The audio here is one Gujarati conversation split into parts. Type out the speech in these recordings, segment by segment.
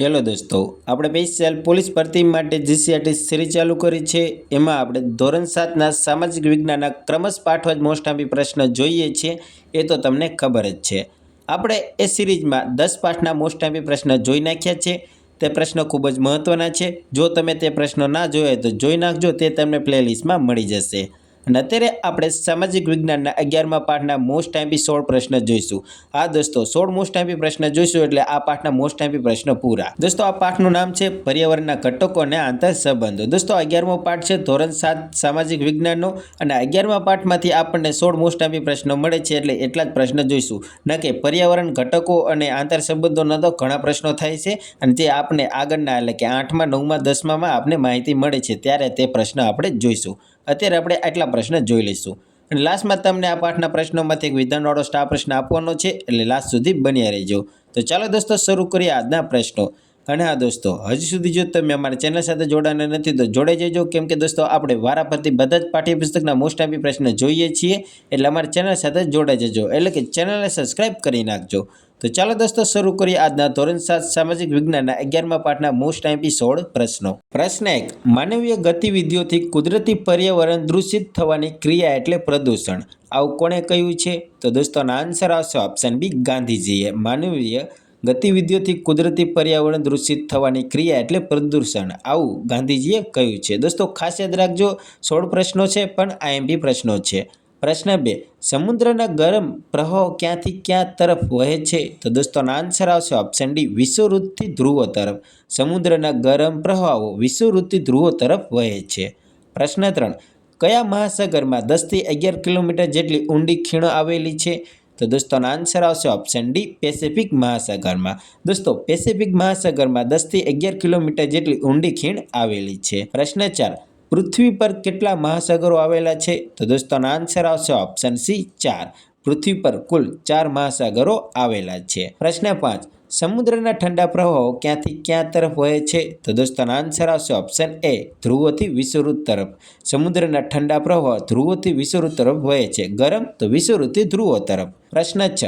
હેલો દોસ્તો, આપણે સ્પેશિયલ પોલીસ ભરતી માટે જીસીઆરટી સિરીઝ ચાલુ કરી છે. એમાં આપણે ધોરણ સાતના સામાજિક વિજ્ઞાનના ક્રમશ પાઠવા જ મોસ્ટ આપી પ્રશ્ન જોઈએ છીએ એ તો તમને ખબર જ છે. આપણે એ સિરીઝમાં દસ પાઠના મોસ્ટ આપી પ્રશ્ન જોઈ નાખ્યા છે. તે પ્રશ્નો ખૂબ જ મહત્ત્વના છે. જો તમે તે પ્રશ્નો ના જોયા તો જોઈ નાખજો, તે તમને પ્લેલિસ્ટમાં મળી જશે. અને અત્યારે આપણે સામાજિક વિજ્ઞાનના અગિયારમા પાઠના મોસ્ટ ટાઈપી સોળ પ્રશ્ન જોઈશું. આ દોસ્તો, સોળ મોસ્ટ ટાઈપી પ્રશ્ન જોઈશું એટલે આ પાઠના મોસ્ટ ટાઈપી પ્રશ્ન પૂરા. દોસ્તો, આ પાઠનું નામ છે પર્યાવરણના ઘટકો અને આંતર સંબંધો દોસ્તો અગિયારમો પાઠ છે ધોરણ સાત, સામાજિક વિજ્ઞાનનો અને અગિયારમા પાઠમાંથી આપણને સોળ મોસ્ટ ટાઈપી પ્રશ્નો મળે છે એટલે એટલા જ પ્રશ્ન જોઈશું. ન કે પર્યાવરણ ઘટકો અને આંતર સંબંધોના તો ઘણા પ્રશ્નો થાય છે અને જે આપણે આગળના એટલે કે આઠમા, નવમાં, દસમામાં આપને માહિતી મળે છે. ત્યારે તે પ્રશ્ન આપણે જોઈશું. અત્યારે આપણે આટલા પ્રશ્ન જોઈ લઈશું. અને લાસ્ટમાં તમને આ પાઠના પ્રશ્નોમાંથી એક વિધાનવાળો સ્ટાર પ્રશ્ન આપવાનો છે, એટલે લાસ્ટ સુધી બન્યા રહેજો. તો ચાલો દોસ્તો, શરૂ કરીએ આજના પ્રશ્નો. અને હા દોસ્તો, હજી સુધી જો તમે અમારી ચેનલ સાથે જોડાના નથી, તો જોડાઈ જજો. કેમ કે દોસ્તો, આપણે વારાફરતી બધા જ પાઠ્યપુસ્તકના મોસ્ટ આપી પ્રશ્ન જોઈએ છીએ, એટલે અમારી ચેનલ સાથે જોડાઈ જજો. એટલે કે ચેનલને સબસ્ક્રાઈબ કરી નાખજો. તો ચાલો દોસ્તો, શરૂ કરીએ આજના ધોરણ સાત સામાજિક વિજ્ઞાનના અગિયારમા પાઠના મોસ્ટ એપિસોડ પ્રશ્નો. પ્રશ્ન એક, માનવીય ગતિવિધિઓથી કુદરતી પર્યાવરણ દૂષિત થવાની ક્રિયા એટલે પ્રદૂષણ. આવું કોણે કહ્યું છે? તો દોસ્તોના આન્સર આવશે ઓપ્શન બી ગાંધીજીએ. માનવીય ગતિવિધિઓથી કુદરતી પર્યાવરણ દૂષિત થવાની ક્રિયા એટલે પ્રદૂષણ. આવું ગાંધીજીએ કહ્યું છે. દોસ્તો, ખાસ યાદ રાખજો, સોળ પ્રશ્નો છે, પણ આઈએમપી પ્રશ્નો છે. પ્રશ્ન બે, સમુદ્રના ગરમ પ્રવાહો ક્યાંથી ક્યાં તરફ વહે છે? તો દોસ્તોના આન્સર આવશે ઓપ્શન ડી વિષુવવૃત્તિ ધ્રુવો તરફ. સમુદ્રના ગરમ પ્રવાહો વિષુવૃત્તિ ધ્રુવો તરફ વહે છે. પ્રશ્ન ત્રણ, કયા મહાસાગરમાં દસથી અગિયાર કિલોમીટર જેટલી ઊંડી ખીણો આવેલી છે? તો દોસ્તોનો આન્સર આવશે ઓપ્શન ડી પેસિફિક મહાસાગરમાં. દોસ્તો પેસિફિક મહાસાગરમાં દસથી અગિયાર કિલોમીટર જેટલી ઊંડી ખીણ આવેલી છે. પ્રશ્ન ચાર પૃથ્વી પર કેટલા મહાસાગરો આવેલા છે? તો દોસ્તોનો આન્સર આવશે ઓપ્શન સી, ચાર. પૃથ્વી પર કુલ ચાર મહાસાગરો આવેલા છે. પ્રશ્ન પાંચ. સમુદ્રના ઠંડા પ્રવાહો ક્યાંથી ક્યાં તરફ વહે છે? તો દોસ્તોનો આન્સર આવશે ઓપ્શન એ, ધ્રુવોથી વિષુવૃત તરફ. સમુદ્રના ઠંડા પ્રવાહ ધ્રુવોથી વિષુવૃત તરફ વહે છે. ગરમ તો વિષુવૃતથી ધ્રુવો તરફ. પ્રશ્ન છ.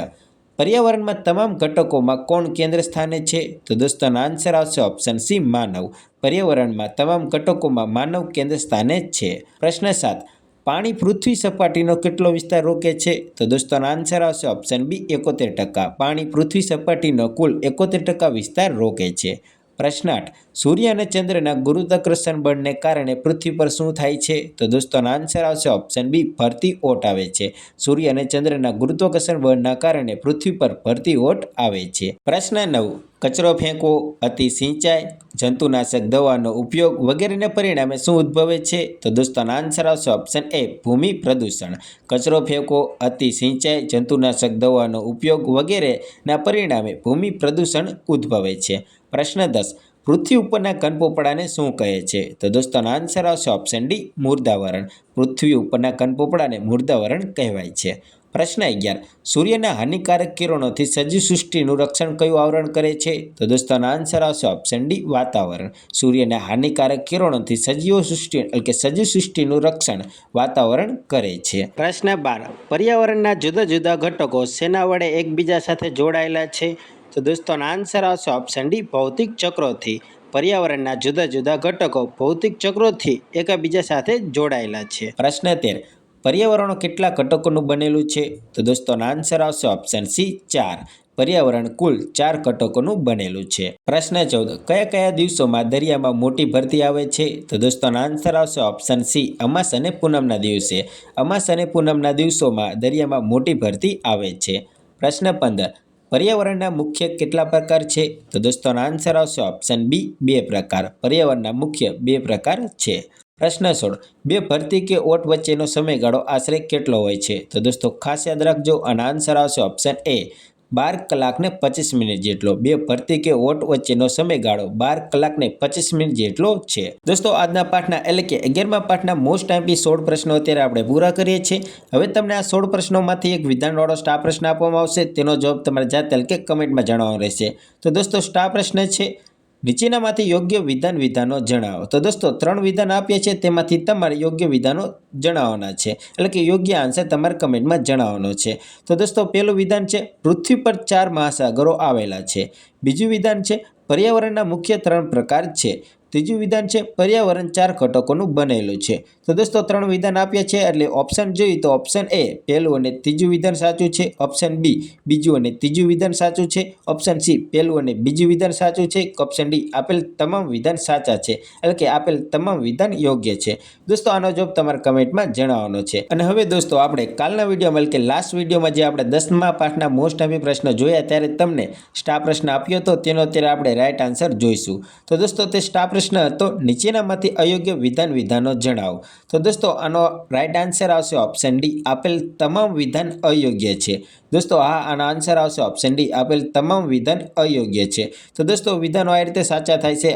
પર્યાવરણમાં તમામ ઘટકોમાં કોણ કેન્દ્ર સ્થાને છે? તો દોસ્તોનો આન્સર આવશે ઓપ્શન સી માનવ. પર્યાવરણમાં તમામ ઘટકોમાં માનવ કેન્દ્ર સ્થાને છે. પ્રશ્ન સાત, પાણી પૃથ્વી સપાટીનો કેટલો વિસ્તાર રોકે છે? તો દોસ્તોનો આન્સર આવશે ઓપ્શન બી એકોતેર ટકા. પાણી પૃથ્વી સપાટીનો કુલ એકોતેર ટકા વિસ્તાર રોકે છે. પ્રશ્ન આઠ. સૂર્ય અને ચંદ્રના ગુરુત્વાકર્ષણ બળને કારણે પૃથ્વી પર શું થાય છે? તો દોસ્તોનો આન્સર આવશે ઓપ્શન બી ભરતી ઓટ આવે છે. સૂર્ય અને ચંદ્રના ગુરુત્વાકર્ષણ બળના કારણે પૃથ્વી પર ભરતી ઓટ આવે છે. પ્રશ્ન નવ. કચરો ફેંકવો અતિ સિંચાઈ જંતુનાશક દવાનો ઉપયોગ વગેરેને પરિણામે શું ઉદ્ભવે છે? તો દોસ્તોનો આન્સર આવશે ઓપ્શન એ ભૂમિ પ્રદૂષણ. કચરો ફેંકો, અતિ સિંચાઈ, જંતુનાશક દવાનો ઉપયોગ વગેરેના પરિણામે ભૂમિ પ્રદૂષણ ઉદ્ભવે છે. પ્રશ્ન દસ, પૃથ્વી ઉપરના કનપોપડાને શું કહે છે? તો દોસ્તોનો આન્સર આવશે ઓપ્શન ડી મુર્દાવરણ. પૃથ્વી ઉપરના કનપોપડાને મુર્દાવરણ કહેવાય છે. પ્રશ્ન અગિયાર. સૂર્યના હાનિકારક કિરણોથી સજીવ સૃષ્ટિનું રક્ષણ કયું આવરણ કરે છે? તો દોસ્તોનો આન્સર આવશે ઓપ્શન ડી વાતાવરણ. સૂર્યના હાનિકારક કિરણોથી સજીવો સૃષ્ટિ એટલે કે સજીવ સૃષ્ટિનું રક્ષણ વાતાવરણ કરે છે. પ્રશ્ન બાર. પર્યાવરણના જુદા જુદા ઘટકો શેના વડે એકબીજા સાથે જોડાયેલા છે? તો દોસ્તોનો આન્સર આવશે ઓપ્શન ડી ભૌતિક ચક્રોથી. પર્યાવરણના જુદા જુદા ઘટકો ભૌતિક ચક્રોથી એકબીજા સાથે જોડાયેલા છે. પ્રશ્ન તેર. પર્યાવરણો કેટલા ઘટકોનું બનેલું છે? તો દોસ્તોનો આન્સર આવશે ઓપ્શન સી ચાર. પર્યાવરણ કુલ ચાર ઘટકોનું બનેલું છે. પ્રશ્ન ચૌદ. કયા કયા દિવસોમાં દરિયામાં મોટી ભરતી આવે છે? તો દોસ્તોનો આન્સર આવશે ઓપ્શન સી અમાસ અને પૂનમના દિવસે. અમાસ અને પૂનમના દિવસોમાં દરિયામાં મોટી ભરતી આવે છે. પ્રશ્ન પંદર. પર્યાવરણના મુખ્ય કેટલા પ્રકાર છે? તો દોસ્તોનો આન્સર આવશે ઓપ્શન બી બે પ્રકાર. પર્યાવરણના મુખ્ય બે પ્રકાર છે. પ્રશ્ન સોળ. બે ભરતી કે ઓટ વચ્ચેનો સમયગાળો આશરે કેટલો હોય છે? તો દોસ્તો, ખાસ યાદ રાખજો અને આન્સર આવશે ઓપ્શન એ બાર કલાકને પચીસ મિનિટ જેટલો. બે ભરતી કે ઓટ વચ્ચેનો સમયગાળો, બાર કલાકને પચીસ મિનિટ જેટલો છે. દોસ્તો, આજના પાઠના, એટલે કે અગિયારમા પાઠના મોસ્ટ ટાઈમથી સોળ પ્રશ્નો અત્યારે આપણે પૂરા કરીએ છીએ. હવે તમને આ સોળ પ્રશ્નોમાંથી એક વિધાનવાળો સ્ટાર પ્રશ્ન આપવામાં આવશે. તેનો જવાબ તમારે જાતે કે કમેન્ટમાં જણાવવાનો રહેશે. તો દોસ્તો સ્ટાર પ્રશ્ન છે નીચેનામાંથી યોગ્ય વિધાન વિધાનો જણાવો. તો દોસ્તો, ત્રણ વિધાન આપીએ છીએ, તેમાંથી તમારે યોગ્ય વિધાનો જણાવવાના છે. એટલે કે યોગ્ય આન્સર તમારે કમેન્ટમાં જણાવવાનો છે. તો દોસ્તો પહેલું વિધાન છે, પૃથ્વી પર ચાર મહાસાગરો આવેલા છે. બીજું વિધાન છે, પર્યાવરણના મુખ્ય ત્રણ પ્રકાર છે. ત્રીજું વિધાન છે, પર્યાવરણ ચાર ઘટકોનું બનેલું છે. તો દોસ્તો, ત્રણ વિધાન આપ્યા છે, એટલે ઓપ્શન જોઈએ તો ઓપ્શન એ પહેલું અને ત્રીજું વિધાન સાચું છે ઓપ્શન બી બીજું અને ત્રીજું વિધાન સાચું છે ઓપ્શન સી પહેલું અને બીજું વિધાન સાચું છે ઓપ્શન ડી આપેલ તમામ વિધાન સાચા છે. એટલે કે આપેલ તમામ વિધાન યોગ્ય છે. દોસ્તો, આનો જવાબ તમારા કમેન્ટમાં જણાવવાનો છે. અને હવે દોસ્તો, આપણે કાલના વિડીયોમાં, એટલે કે લાસ્ટ વિડીયોમાં જે આપણે દસમા પાઠના મોસ્ટ આંબી પ્રશ્ન જોયા, ત્યારે તમને સ્ટાફ પ્રશ્ન આપ્યો હતો તેનો અત્યારે આપણે રાઈટ આન્સર જોઈશું. તો દોસ્તો, તે સ્ટાર પ્રશ્ન હતો. નીચેનામાંથી અયોગ્ય વિધાન વિધાનો જણાવો. તો દોસ્તો, આનો રાઈટ આન્સર આવશે ઓપ્શન ડી આપેલ તમામ વિધાન અયોગ્ય છે. દોસ્તો, હા, આનો આન્સર આવશે ઓપ્શન ડી આપેલ તમામ વિધાન અયોગ્ય છે. તો દોસ્તો, વિધાનો આ રીતે સાચા થાય છે.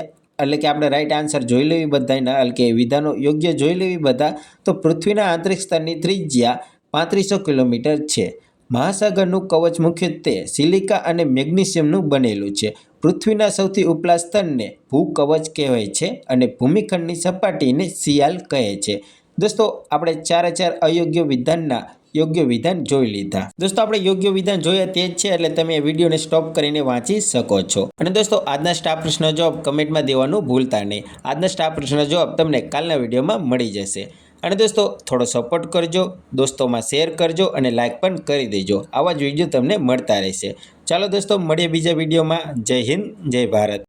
એટલે કે આપણે રાઈટ આન્સર જોઈ લેવી બધાના એટલે કે વિધાનો યોગ્ય જોઈ લેવી બધા. તો પૃથ્વીના આંતરિક સ્તરની ત્રિજ્યા પાંત્રીસો કિલોમીટર છે. મહાસાગરનું કવચ મુખ્યત્વે સિલિકા અને મેગ્નેશિયમનું બનેલું છે. પૃથ્વીના સૌથી ઉપલા સ્તરને ભૂકવચ કહેવાય છે અને ભૂમિખંડની સપાટીને શિયાલ કહે છે. દોસ્તો, આપણે ચારે ચાર અયોગ્ય વિધાનના યોગ્ય વિધાન જોઈ લીધા. દોસ્તો, આપણે યોગ્ય વિધાન જોયા તે જ છે, એટલે તમે વિડીયોને સ્ટોપ કરીને વાંચી શકો છો. અને દોસ્તો, આજના સ્ટાફ પ્રશ્ન જવાબ કમેન્ટમાં દેવાનું ભૂલતા નહીં. આજના સ્ટાફ પ્રશ્ન જવાબ તમને કાલના વિડીયોમાં મળી જશે. અને દોસ્તો, થોડો સપોર્ટ કરજો, દોસ્તોમાં શેર કરજો અને લાઇક પણ કરી દેજો. આવા જ વીડિયો તમને મળતા રહેશે. ચાલો દોસ્તો મળીએ બીજા વિડીયોમાં. જય હિન્દ જય ભારત.